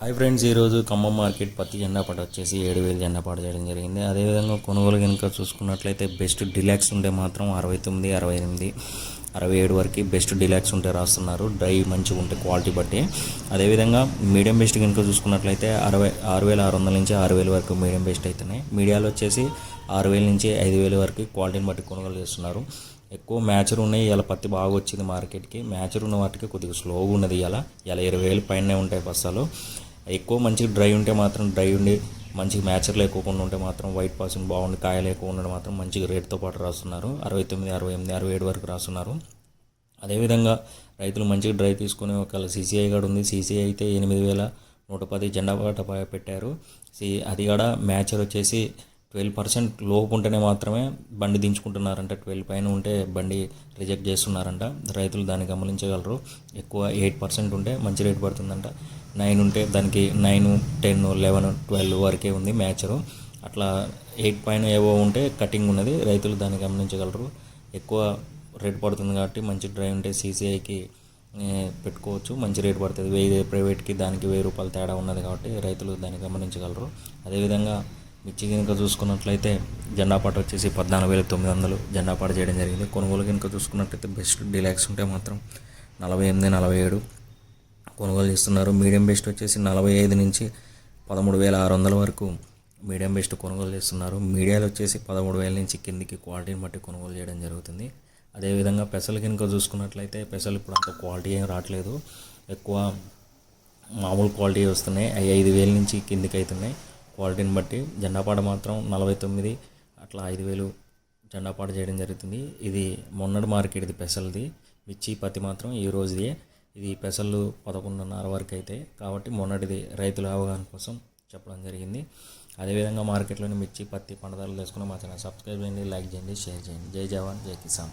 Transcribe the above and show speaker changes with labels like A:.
A: Hi friends ఈరోజు Khammam market పత్తి జెండా పాట వచ్చేసి ఏడు వేలు జెండా పాట చేయడం జరిగింది. అదేవిధంగా కొనుగోలు కనుక చూసుకున్నట్లయితే బెస్ట్ డిలాక్స్ ఉంటే మాత్రం అరవై తొమ్మిది అరవై ఎనిమిది అరవై ఏడు వరకు బెస్ట్ డిలాక్స్ ఉంటే రాస్తున్నారు. డ్రై మంచిగా ఉంటే క్వాలిటీ బట్టి. అదేవిధంగా మీడియం బెస్ట్ కనుక చూసుకున్నట్లయితే అరవై ఆరు వేల ఆరు వందల నుంచి ఆరు వేల వరకు మీడియం బెస్ట్ అవుతున్నాయి మీడియాలో వచ్చేసి ఆరు వేల నుంచి ఐదు వేల వరకు క్వాలిటీని బట్టి కొనుగోలు చేస్తున్నారు. ఎక్కువ మ్యాచర్ ఉన్నాయి. ఇలా పత్తి బాగా వచ్చింది మార్కెట్కి. మ్యాచర్ ఉన్న వాటికి కొద్దిగా స్లోగా ఉన్నది ఇలా ఇలా ఇరవై వేలు పైన ఉంటాయి బస్సాలు. ఎక్కువ మంచిగా డ్రై ఉంటే మాత్రం డ్రై ఉండి మంచిగా మ్యాచర్లు లేకోకుండా ఉంటే మాత్రం వైట్ పాసింగ్ బాగుండి కాయలు ఎక్కువ మాత్రం మంచిగా రేట్తో పాటు రాస్తున్నారు. అరవై తొమ్మిది అరవై ఎనిమిది అరవై ఏడు వరకు రాస్తున్నారు. అదేవిధంగా రైతులు మంచిగా డ్రై తీసుకుని ఒక సీసీఐ కూడా ఉంది సీసీఐ అయితే ఎనిమిది వేల నూట పది జెండా పాట పెట్టారు. సి అది కూడా మ్యాచర్ వచ్చేసి ట్వెల్వ్ పర్సెంట్ లోపు ఉంటేనే మాత్రమే బండి దించుకుంటున్నారంట. ట్వెల్వ్ పైన ఉంటే బండి రిజెక్ట్ చేస్తున్నారంట. రైతులు దాన్ని గమనించగలరు. ఎక్కువ ఎయిట్ పర్సెంట్ ఉంటే మంచి రేట్ పడుతుందంట. నైన్ ఉంటే దానికి నైన్ టెన్ లెవెన్ ట్వెల్వ్ వరకే ఉంది మ్యాచరు. అట్లా ఎయిట్ పైన ఏవో ఉంటే కటింగ్ ఉన్నది. రైతులు దాన్ని గమనించగలరు. ఎక్కువ రేట్ పడుతుంది కాబట్టి మంచి డ్రైవ్ ఉంటే సీసీఐకి పెట్టుకోవచ్చు. మంచి రేట్ పడుతుంది. వెయ్యి ప్రైవేట్కి దానికి వెయ్యి రూపాయలు తేడా ఉన్నది కాబట్టి రైతులు దాన్ని గమనించగలరు. అదేవిధంగా మిర్చి కనుక చూసుకున్నట్లయితే జెండా పాట వచ్చేసి పద్నాలుగు వేల తొమ్మిది వందలు జెండా పాట చేయడం జరిగింది. కొనుగోలు కనుక చూసుకున్నట్లయితే బెస్ట్ డిలాక్స్ ఉంటే మాత్రం నలభై ఎనిమిది నలభై ఏడు కొనుగోలు చేస్తున్నారు. మీడియం బెస్ట్ వచ్చేసి నలభై ఐదు నుంచి పదమూడు వేల ఆరు వందల వరకు మీడియం బెస్ట్ కొనుగోలు చేస్తున్నారు. మీడియాలు వచ్చేసి పదమూడు వేల నుంచి కిందికి క్వాలిటీని బట్టి కొనుగోలు చేయడం జరుగుతుంది. అదేవిధంగా పెసలు కనుక చూసుకున్నట్లయితే పెసలు ఇప్పుడు అంత క్వాలిటీ ఏం రావట్లేదు. ఎక్కువ మామూలు క్వాలిటీ వస్తున్నాయి. అవి ఐదు వేల నుంచి కిందికి అవుతున్నాయి క్వాలిటీని బట్టి జెండాపాట మాత్రం నలభై తొమ్మిది అట్లా ఐదు వేలు జెండాపాట చేయడం జరుగుతుంది. ఇది మొన్నటి మార్కెట్ ఇది పెసల్ది. మిర్చి పత్తి మాత్రం ఈ రోజుది. ఇది పెసలు పదకొండున్నర వరకు అయితే కాబట్టి మొన్నటిది రైతుల అవగాహన కోసం చెప్పడం జరిగింది. అదేవిధంగా మార్కెట్లోని మిర్చి పత్తి పంటదారులు తెలుసుకుని మా ఛానల్ సబ్స్క్రైబ్ చేయండి లైక్ చేయండి షేర్ చేయండి. జై జవాన్ జై కిసాన్.